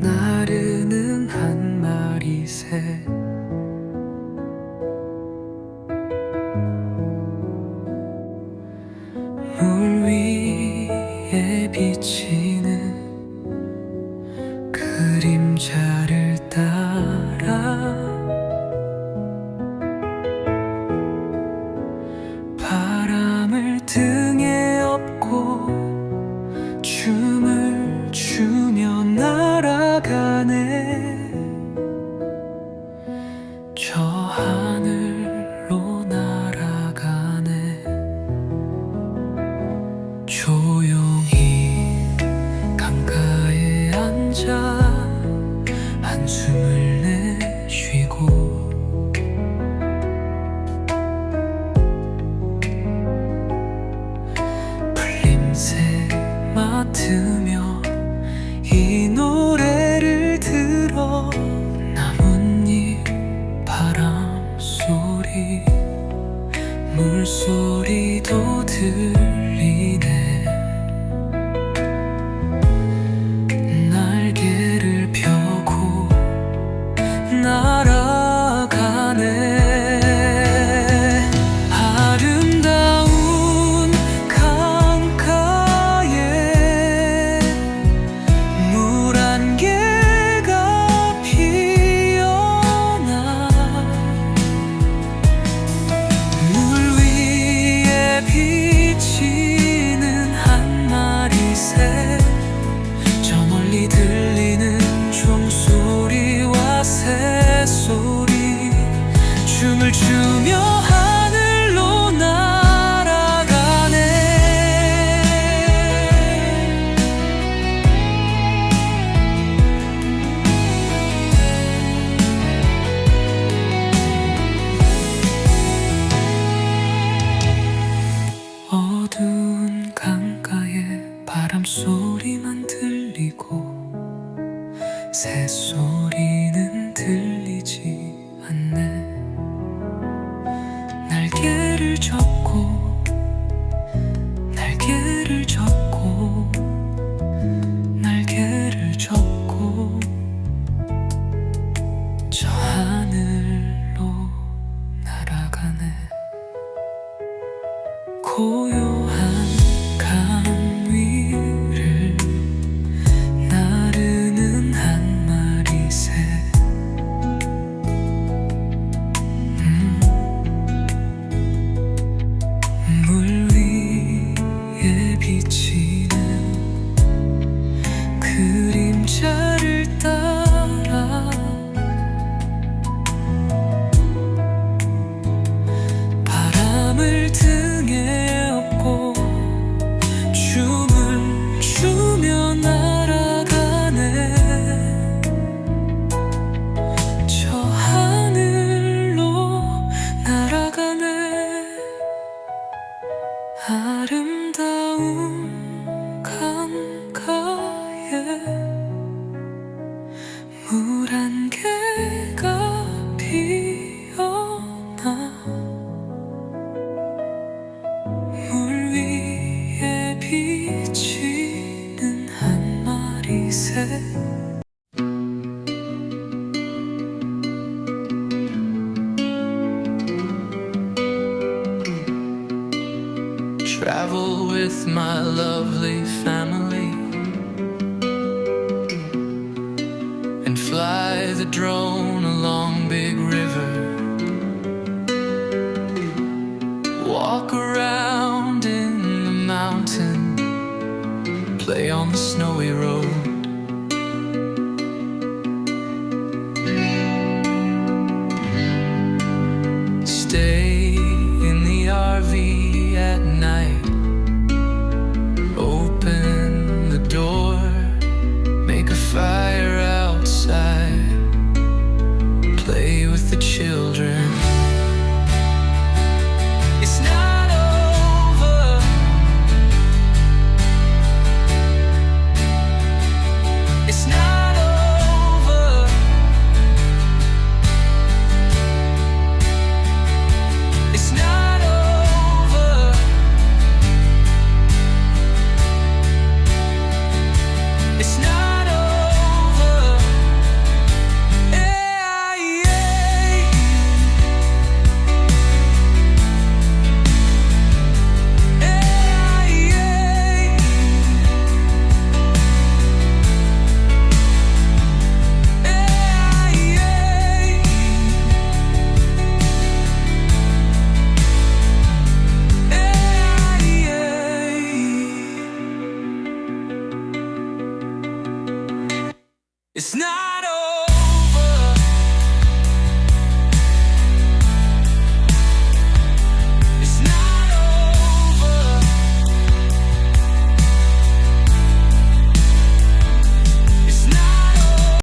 나르는 한 마리 새 물 위에 비친 맡으며 이 노래를 들어 나뭇잎 바람 소리 물소리도 들리네. 날개를 펴고 날 어두운 강가에 바람 소리만 들리고 새소리 고요 물한 개가 피어나 물 위에 비치는 한 마리 새 Travel with my lovely family fly the drone along Big River. Walk around in the mountain, play on the snowy road.